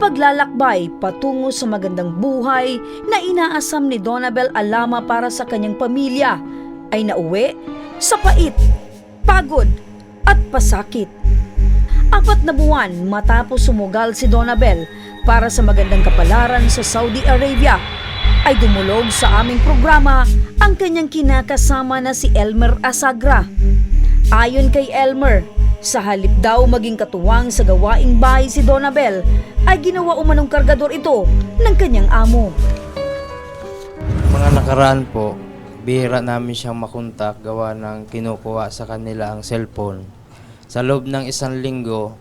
paglalakbay patungo sa magandang buhay na inaasam ni Donabel Alama para sa kanyang pamilya ay nauwi sa pait, pagod at pasakit. Apat na buwan matapos sumugal si Donabel para sa magandang kapalaran sa Saudi Arabia ay dumulog sa aming programa ang kanyang kinakasama na si Elmer Asagra. Ayon kay Elmer, sa halip daw maging katuwang sa gawaing bahay si Donabel, ay ginawa umanong kargador ito ng kanyang amo. Mga nakaraan po, bihira namin siyang makontak gawa ng kinukuha sa kanila ang cellphone. Sa loob ng isang linggo,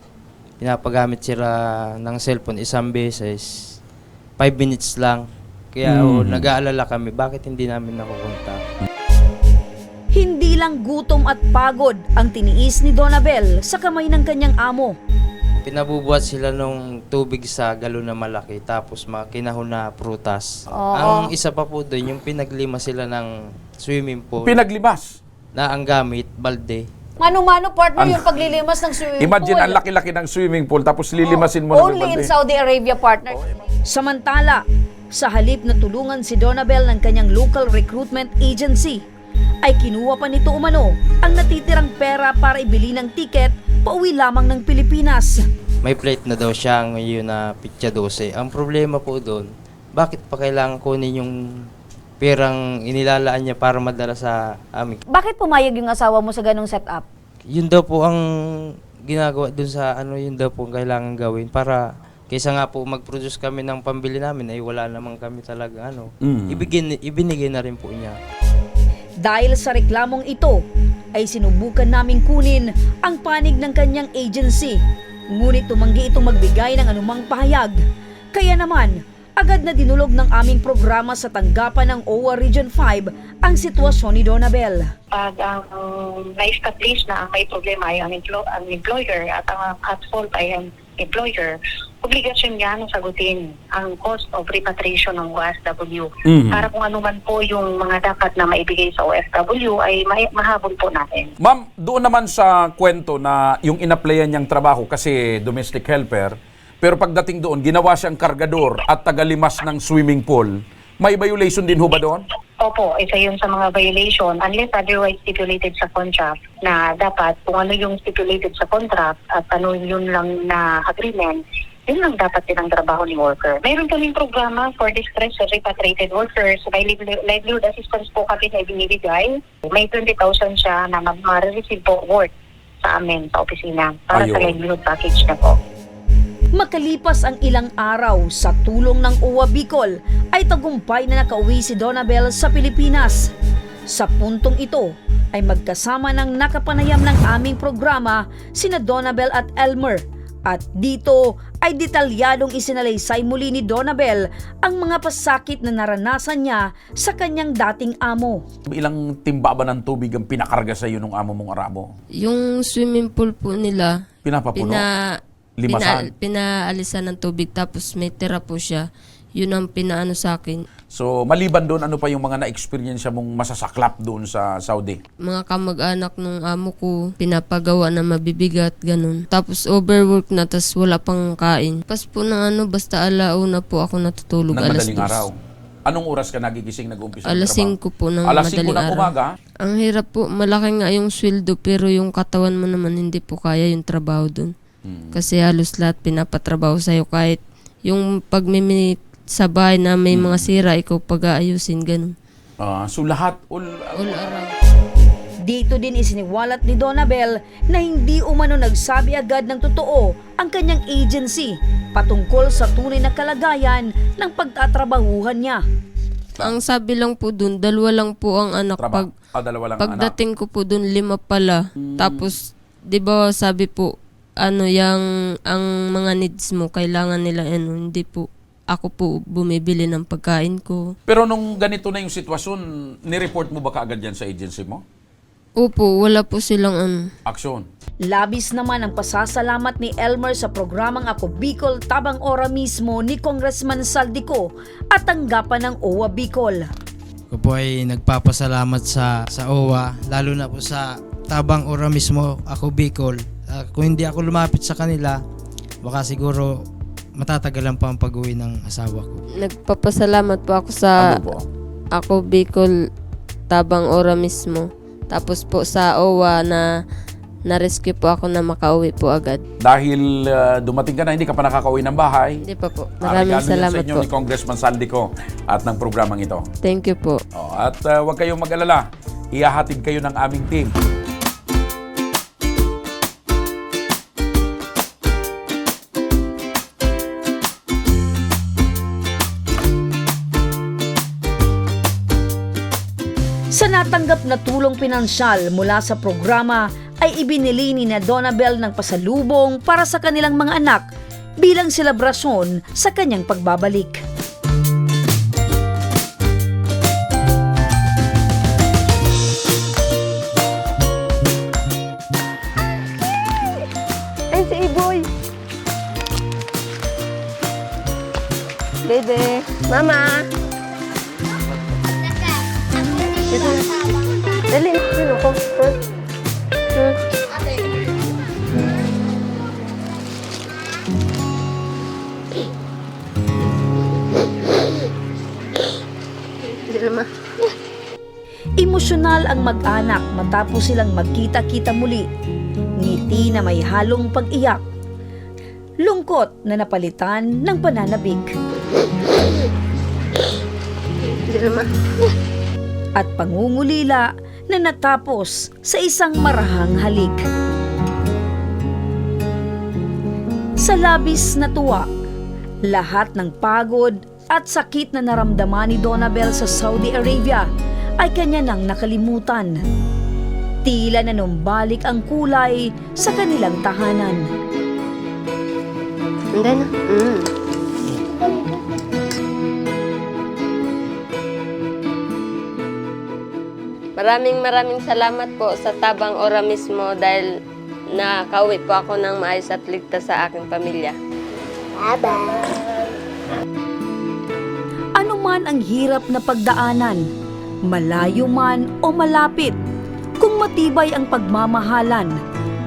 pinapagamit sila ng cellphone isang beses. Five minutes lang. Kaya oh, nag-aalala kami, bakit hindi namin nakukontak? Hindi lang gutom at pagod ang tiniis ni Donabel sa kamay ng kanyang amo. Pinabubuhat sila ng tubig sa galon na malaki tapos mga kinahon na prutas. Oo. Ang isa pa po doon, yung pinaglima sila ng swimming pool Pinaglimas. na ang gamit, balde. Mano-mano partner Ang- yung paglilimas ng swimming Imagine ang laki-laki ng swimming pool tapos lilimasin mo ng Only in balde. Saudi Arabia, partner. Samantala, sa halip na tulungan si Donabel ng kanyang local recruitment agency, ay kinuha pa nito umano ang natitirang pera para ibili ng tiket pauwi lamang ng Pilipinas. May plate na daw siya ngayon na pitya 12. Ang problema po doon, bakit pa kailangan kunin yung perang inilalaan niya para madala sa amin? Bakit pumayag yung asawa mo sa ganong setup? Yun daw po ang ginagawa doon sa ano yun daw po ang kailangan gawin para kaysa nga po mag-produce kami ng pambili namin ay wala naman kami talaga ano. Mm. Ibigin, ibinigay na rin po niya. Dahil sa reklamong ito, ay sinubukan naming kunin ang panig ng kanyang agency. Ngunit tumanggi itong magbigay ng anumang pahayag. Kaya naman, agad na dinulog ng aming programa sa tanggapan ng OWA Region 5 ang sitwasyon ni Donabel. pag ang um, na-establish na ang may problema ay ang, emplo- ang employer at ang at fault ay ang employer, obligasyon niya na sagutin ang cost of repatriation ng OFW. Mhm. Para kung ano man po yung mga dapat na maibigay sa OFW ay ma- mahabol po natin. Ma'am, doon naman sa kwento na yung inaplayan niyang trabaho kasi domestic helper, pero pagdating doon, ginawa siyang kargador at tagalimas ng swimming pool. May violation din ho ba doon? Opo, isa yun sa mga violation unless otherwise stipulated sa contract na dapat kung ano yung stipulated sa contract at ano yun lang na agreement, yun lang dapat din ang trabaho ni worker. Mayroon kaming programa for distressed repatriated workers. May liveli- livelihood assistance po kami na ibinibigay. May 20,000 siya na ma- ma-receive po work sa amin sa opisina para sa Ayun. livelihood package na po. Makalipas ang ilang araw sa tulong ng OWA Bicol, ay tagumpay na nakauwi si Donabel sa Pilipinas. Sa puntong ito, ay magkasama ng nakapanayam ng aming programa sina Donabel at Elmer. At dito ay detalyadong isinalaysay muli ni Donabel ang mga pasakit na naranasan niya sa kanyang dating amo. Ilang timba ba ng tubig ang pinakarga sa iyo nung amo mong arabo? Yung swimming pool po nila, Pinapapuno? pina, Limasan? pina, pinaalisan ng tubig tapos may tira po siya. Yun ang pinaano sa akin. So, maliban doon, ano pa yung mga na-experience mong masasaklap doon sa Saudi? Mga kamag-anak nung amo ko, pinapagawa na mabibigat, ganun. Tapos overwork na, tas wala pang kain. Pas po ng ano, basta alauna po ako natutulog. Ng alas madaling dos. araw. Anong oras ka nagigising nag-umpisa ng Alas trabaho? 5 po ng Alas 5 madaling ng araw. umaga? Ang hirap po, malaki nga yung sweldo pero yung katawan mo naman hindi po kaya yung trabaho dun. Hmm. Kasi halos lahat pinapatrabaho sa'yo kahit yung pagmimit sa bahay na may Hmm. mga sira, ikaw pag-aayusin, ganun. Ah, so lahat, all, All around. Dito din isiniwalat ni Donabel na hindi umano nagsabi agad ng totoo ang kanyang agency patungkol sa tunay na kalagayan ng pagtatrabahuhan niya. Ang sabi lang po dun, dalawa lang po ang anak. trabaho. Pag, Ah, dalawa lang ang anak. pagdating ko po dun, lima pala. Tapos, di ba sabi po, ano, yung, ang mga needs mo, kailangan nila, ano, hindi po, ako po bumibili ng pagkain ko. Pero nung ganito na yung sitwasyon, nireport mo ba kaagad yan sa agency mo? Opo, wala po silang ano. Aksyon. Labis naman ang pasasalamat ni Elmer sa programang Ako Bicol tabang ora mismo ni Congressman Saldico at tanggapan ng OWA Bicol. Ko po ay nagpapasalamat sa sa OWA, lalo na po sa tabang ora mismo ako Bicol. Ah, kung hindi ako lumapit sa kanila, baka siguro matatagalan pa ang pag-uwi ng asawa ko. Nagpapasalamat po ako sa ano po? ako Bicol Tabang Ora mismo. Tapos po sa OWA na na-rescue po ako na makauwi po agad. Dahil ah, dumating ka na, hindi ka pa nakakauwi ng bahay. Hindi pa po. Maraming regalo yan sa salamat inyo po. ni Congressman Saldico at ng programang ito. Thank you po. Oh, at ah, huwag kayong mag-alala, ihahatid kayo ng aming team. Sa natanggap na tulong pinansyal mula sa programa ay ibinili ni na Donabel ng pasalubong para sa kanilang mga anak bilang selebrasyon sa kanyang pagbabalik. Ay, si Iboy! Dede! Mama! Dito na. Dali, sino ko? Huh? Huh? Dili, ma. Emosyonal ang mag-anak matapos silang magkita-kita muli. Ngiti na may halong pag-iyak. Lungkot na napalitan ng pananabik. Dili, ma. At pangungulila na natapos sa isang marahang halik. Sa labis na tuwa, lahat ng pagod at sakit na naramdaman ni Donabel sa Saudi Arabia ay kanya nang nakalimutan. Tila na numbalik ang kulay sa kanilang tahanan. Hindi na. Mm. Maraming maraming salamat po sa Tabang Ora mismo dahil nakauwi po ako ng maayos at ligtas sa aking pamilya. Ano man ang hirap na pagdaanan, malayo man o malapit, kung matibay ang pagmamahalan,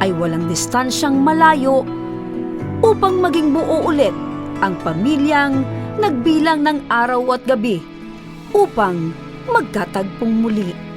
ay walang distansyang malayo upang maging buo ulit ang pamilyang nagbilang ng araw at gabi upang magkatagpong muli.